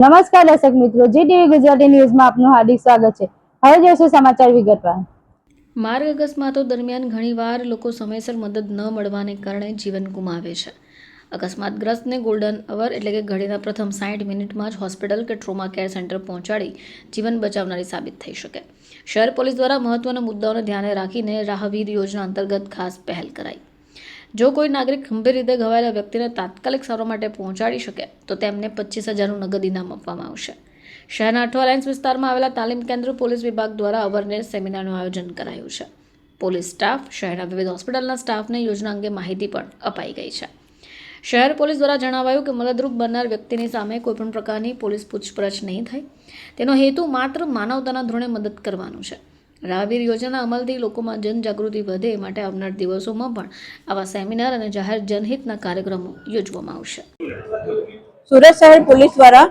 નમસ્કાર દર્શક મિત્રો જે ટીવી ગુજરાતી ન્યૂઝમાં આપનું હાર્દિક સ્વાગત છે. હવે જોઈશું સમાચાર વિગતવાર. માર્ગ અકસ્માતો દરમિયાન ઘણીવાર લોકો સમયસર મદદ ન મળવાને કારણે જીવન ગુમાવે છે. અકસ્માતગ્રસ્તને ગોલ્ડન અવર એટલે કે ઘડીના પ્રથમ સાઠ મિનિટમાં જ હોસ્પિટલ કે ટ્રોમા કેર સેન્ટર પહોંચાડી જીવન બચાવનારી સાબિત થઈ શકે. શહેર પોલીસ દ્વારા મહત્વના મુદ્દાઓને ધ્યાને રાખીને રાહવીર યોજના અંતર્ગત ખાસ પહેલ કરાઈ. જો કોઈ નાગરિક ગંભીર રીતે ઘવાયેલા વ્યક્તિને તાત્કાલિક સારવાર માટે પહોંચાડી શકે, તો તેમને પચીસ હજારનું નગદ ઇનામ આપવામાં આવશે. શહેરના અઠવા લાઇન્સ વિસ્તારમાં આવેલા તાલીમ કેન્દ્ર પોલીસ વિભાગ દ્વારા અવેરનેસ સેમિનારનું આયોજન કરાયું છે. પોલીસ સ્ટાફ શહેરના વિવિધ હોસ્પિટલના સ્ટાફને યોજના અંગે માહિતી પણ અપાઈ ગઈ છે. શહેર પોલીસ દ્વારા જણાવાયું કે મદદરૂપ બનનાર વ્યક્તિની સામે કોઈપણ પ્રકારની પોલીસ પૂછપરછ નહીં થાય. તેનો હેતુ માત્ર માનવતાના ધોરણે મદદ કરવાનું છે. રાહવીર યોજના અમલથી લોકોમાં જનજાગૃતિ વધે માટે આવનાર દિવસોમાં પણ આવા સેમિનાર અને જાહેર જનહિતના કાર્યક્રમો યોજવામાં આવશે. સુરત શહેર પોલીસ દ્વારા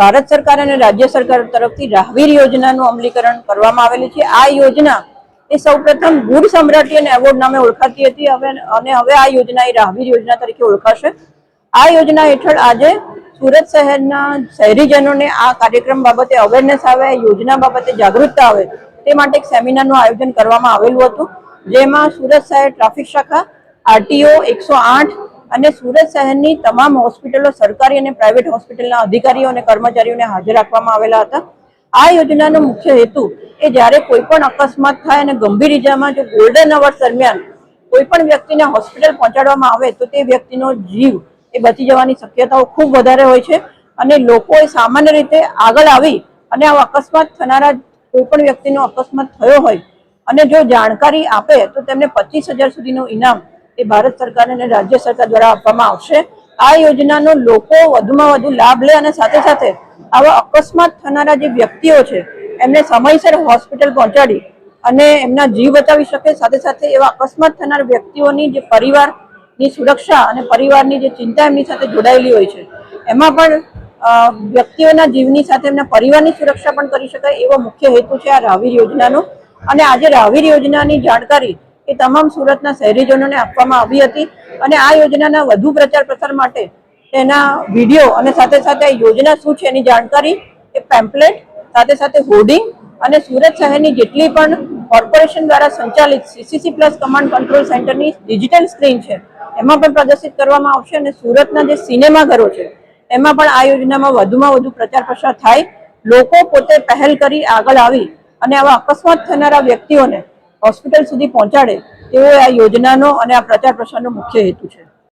ભારત સરકાર અને રાજ્ય સરકાર તરફથી રાહવીર યોજનાનું અમલીકરણ કરવામાં આવેલું છે. આ યોજના એ સૌપ્રથમ ગુડ સમ્રાટી એવોર્ડ નામે ઓળખાતી હતી. હવે, અને હવે આ યોજના એ રાહવીર યોજના તરીકે ઓળખાશે. આ યોજના હેઠળ આજે સુરત શહેરના શહેરીજનોને આ કાર્યક્રમ બાબતે અવેરનેસ આવે, યોજના બાબતે જાગૃતતા આવે, તે માટે એક સેમિનારનું આયોજન કરવામાં આવેલું હતું, જેમાં સુરત શહેર ટ્રાફિક શાખા, આરટીઓ એકસો આઠ અને સુરત શહેરની તમામ હોસ્પિટલો, સરકારી અને પ્રાઇવેટ હોસ્પિટલના અધિકારીઓ અને કર્મચારીઓને હાજર રાખવામાં આવેલા હતા. આ યોજનાનો મુખ્ય હેતુ એ જ્યારે કોઈ પણ અકસ્માત થાય અને ગંભીર ઇજામાં જો ગોલ્ડન અવર્સ દરમિયાન કોઈ પણ વ્યક્તિને હોસ્પિટલ પહોંચાડવામાં આવે, તો તે વ્યક્તિનો જીવ એ બચી જવાની શક્યતાઓ ખૂબ વધારે હોય છે અને લોકો એ સામાન્ય રીતે આગળ આવી અને આ અકસ્માત થનારા કોઈ પણ વ્યક્તિનો અકસ્માત થયો હોય અને જો જાણકારી આપે તો તેમને પચીસ હજાર સુધીનું ઇનામ એ ભારત સરકાર અને રાજ્ય સરકાર દ્વારા આપવામાં આવશે. આ યોજનાનો લોકો વધુમાં વધુ લાભ લે અને સાથે સાથે આવા અકસ્માત થનારા જે વ્યક્તિઓ છે, એમને સમયસર હોસ્પિટલ પહોંચાડી અને એમના જીવ બચાવી શકે. સાથે સાથે એવા અકસ્માત થનાર વ્યક્તિઓની જે પરિવારની સુરક્ષા અને પરિવારની જે ચિંતા એમની સાથે જોડાયેલી હોય છે. એમાં પણ વ્યક્તિઓના જીવની સાથે એમના પરિવારની સુરક્ષા પણ કરી શકાય એવો મુખ્ય હેતુ છે આ રાવીર યોજનાનો. અને આજે રાવીર યોજનાની જાણકારી એ તમામ સુરતના શહેરીજનોને આપવામાં આવી હતી અને આ યોજનાના વધુ પ્રચાર પ્રસાર માટે તેના વીડિયો અને સાથે સાથે યોજના શું છે એની જાણકારી, એ પેમ્પલેટ, સાથે સાથે હોર્ડિંગ અને સુરત શહેરની જેટલી પણ કોર્પોરેશન દ્વારા સંચાલિત સીસીસી પ્લસ કમાન્ડ કંટ્રોલ સેન્ટરની ડિજિટલ સ્ક્રીન છે એમાં પણ પ્રદર્શિત કરવામાં આવશે અને સુરતના જે સિનેમાઘરો છે, એમાં પણ આ યોજનામાં વધુમાં વધુ પ્રચાર પ્રસાર થાય. લોકો પોતે પહેલ કરી આગળ આવી અને આવા અકસ્માત થનારા વ્યક્તિઓને હોસ્પિટલ સુધી પહોંચાડે તેવો આ યોજનાનો અને આ પ્રચાર પ્રસારનો મુખ્ય હેતુ છે.